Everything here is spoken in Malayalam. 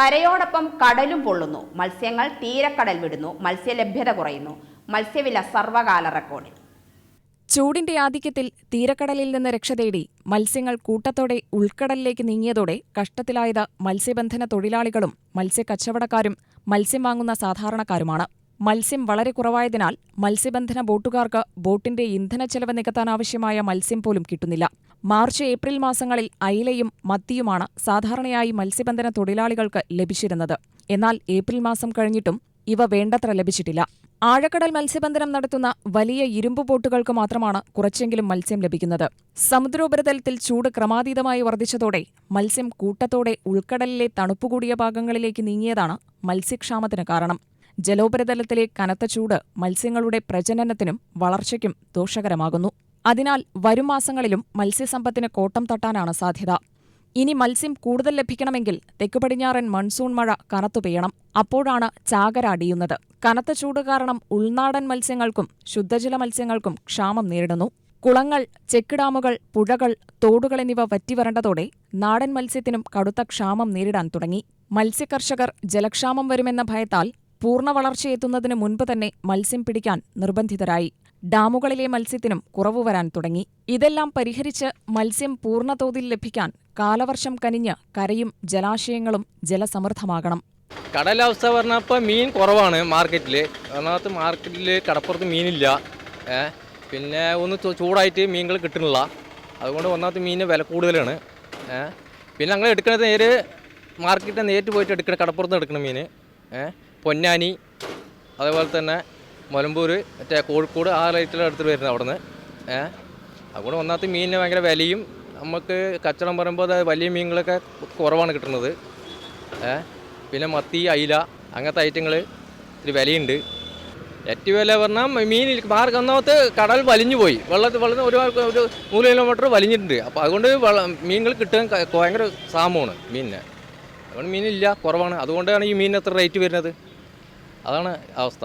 കരയോടൊപ്പം കടലും പൊള്ളുന്നു. മത്സ്യങ്ങൾ തീരക്കടൽ വിടുന്നു. മത്സ്യലഭ്യത കുറയുന്നു. മത്സ്യവില സർവകാല റെക്കോർഡിൽ. ചൂടിന്റെ ആധിക്യത്തിൽ തീരക്കടലിൽ നിന്ന് രക്ഷ തേടി മത്സ്യങ്ങൾ കൂട്ടത്തോടെ ഉൾക്കടലിലേക്ക് നീങ്ങിയതോടെ കഷ്ടത്തിലായത് മത്സ്യബന്ധന തൊഴിലാളികളും മത്സ്യക്കച്ചവടക്കാരും മത്സ്യം വാങ്ങുന്ന സാധാരണക്കാരുമാണ്. മത്സ്യം വളരെ കുറവായതിനാൽ മത്സ്യബന്ധന ബോട്ടുകാർക്ക് ബോട്ടിന്റെ ഇന്ധനച്ചെലവ് നികത്താനാവശ്യമായ മത്സ്യം പോലും കിട്ടുന്നില്ല. മാർച്ച് ഏപ്രിൽ മാസങ്ങളിൽ അയിലയും മത്തിയുമാണ് സാധാരണയായി മത്സ്യബന്ധന തൊഴിലാളികൾക്ക് ലഭിച്ചിരുന്നത്. എന്നാൽ ഏപ്രിൽ മാസം കഴിഞ്ഞിട്ടും ഇവ വേണ്ടത്ര ലഭിച്ചിട്ടില്ല. ആഴക്കടൽ മത്സ്യബന്ധനം നടത്തുന്ന വലിയ ഇരുമ്പ് ബോട്ടുകൾക്ക് മാത്രമാണ് കുറച്ചെങ്കിലും മത്സ്യം ലഭിക്കുന്നത്. സമുദ്രോപരിതലത്തിൽ ചൂട് ക്രമാതീതമായി വർദ്ധിച്ചതോടെ മത്സ്യം കൂട്ടത്തോടെ ഉൾക്കടലിലെ തണുപ്പുകൂടിയ ഭാഗങ്ങളിലേക്ക് നീങ്ങിയതാണ് മത്സ്യക്ഷാമത്തിന് കാരണം. ജലോപരിതലത്തിലെ കനത്ത ചൂട് മത്സ്യങ്ങളുടെ പ്രജനനത്തിനും വളർച്ചയ്ക്കും ദോഷകരമാകുന്നു. അതിനാൽ വരും മാസങ്ങളിലും മത്സ്യസമ്പത്തിന് കോട്ടം തട്ടാനാണ് സാധ്യത. ഇനി മത്സ്യം കൂടുതൽ ലഭിക്കണമെങ്കിൽ തെക്കുപടിഞ്ഞാറൻ മൺസൂൺ മഴ കനത്തു പെയ്യണം. അപ്പോഴാണ് ചാകര അടിയുന്നത്. കനത്ത ചൂട് കാരണം ഉൾനാടൻ മത്സ്യങ്ങൾക്കും ശുദ്ധജല മത്സ്യങ്ങൾക്കും ക്ഷാമം നേരിടുന്നു. കുളങ്ങൾ ചെക്ക് ഡാമുകൾ പുഴകൾ തോടുകൾ എന്നിവ വറ്റിവരണ്ടതോടെ നാടൻ മത്സ്യത്തിനും കടുത്ത ക്ഷാമം നേരിടാൻ തുടങ്ങി. മത്സ്യകർഷകർ ജലക്ഷാമം വരുമെന്ന ഭയത്താൽ പൂർണ വളർച്ചയെത്തുന്നതിന് മുൻപ് തന്നെ മത്സ്യം പിടിക്കാൻ നിർബന്ധിതരായി. ഡാമുകളിലെ മത്സ്യത്തിനും കുറവ് വരാൻ തുടങ്ങി. ഇതെല്ലാം പരിഹരിച്ച് മത്സ്യം പൂർണതോതിൽ ലഭിക്കാൻ കാലവർഷം കനിഞ്ഞ് കരയും ജലാശയങ്ങളും ജലസമൃദ്ധമാകണം. കടലവസ്ഥ പറഞ്ഞപ്പോൾ മീൻ കുറവാണ് മാർക്കറ്റിൽ അതിനകത്ത് മാർക്കറ്റിൽ കടപ്പുറത്ത് മീനില്ല. പിന്നെ ഒന്ന് ചൂടായിട്ട് മീനുകൾ കിട്ടുന്നില്ല. അതുകൊണ്ട് ഒന്നാമത്തെ മീനിന് വില കൂടുതലാണ്. പിന്നെ ഞങ്ങൾ എടുക്കുന്നത് നേര് മാർക്കറ്റിൽ നേരിട്ട് പോയിട്ട് എടുക്കണം കടപ്പുറത്ത് എടുക്കണം മീൻ പൊന്നാനി അതേപോലെ തന്നെ മലമ്പൂർ മറ്റേ കോഴിക്കോട് ആ റേറ്റിൽ അടുത്ത് വരുന്നത് അവിടെ നിന്ന് ഏ? അതുകൊണ്ട് ഒന്നാമത്തെ മീനിന് ഭയങ്കര വിലയും നമുക്ക് കച്ചവടം പറയുമ്പോൾ അത് വലിയ മീനുകളൊക്കെ കുറവാണ് കിട്ടുന്നത്. ഏ? പിന്നെ മത്തി അയില അങ്ങനത്തെ ഐറ്റങ്ങൾ ഇത്തിരി വിലയുണ്ട്. ഏറ്റവും വില പറഞ്ഞാൽ മീൻ മാർക്ക് ഒന്നാമത്തെ കടൽ വലിഞ്ഞു പോയി. വെള്ളത്തിൽ വെള്ളം ഒരു ഒരു നൂറ് കിലോമീറ്റർ വലിഞ്ഞിട്ടുണ്ട്. അപ്പോൾ അതുകൊണ്ട് വെള്ളം മീനുകൾ കിട്ടാൻ ഭയങ്കര സാമമാണ് മീനിന്. അതുകൊണ്ട് മീനില്ല കുറവാണ്. അതുകൊണ്ടാണ് ഈ മീനിന് എത്ര റേറ്റ് വരുന്നത്. അതാണ് അവസ്ഥ.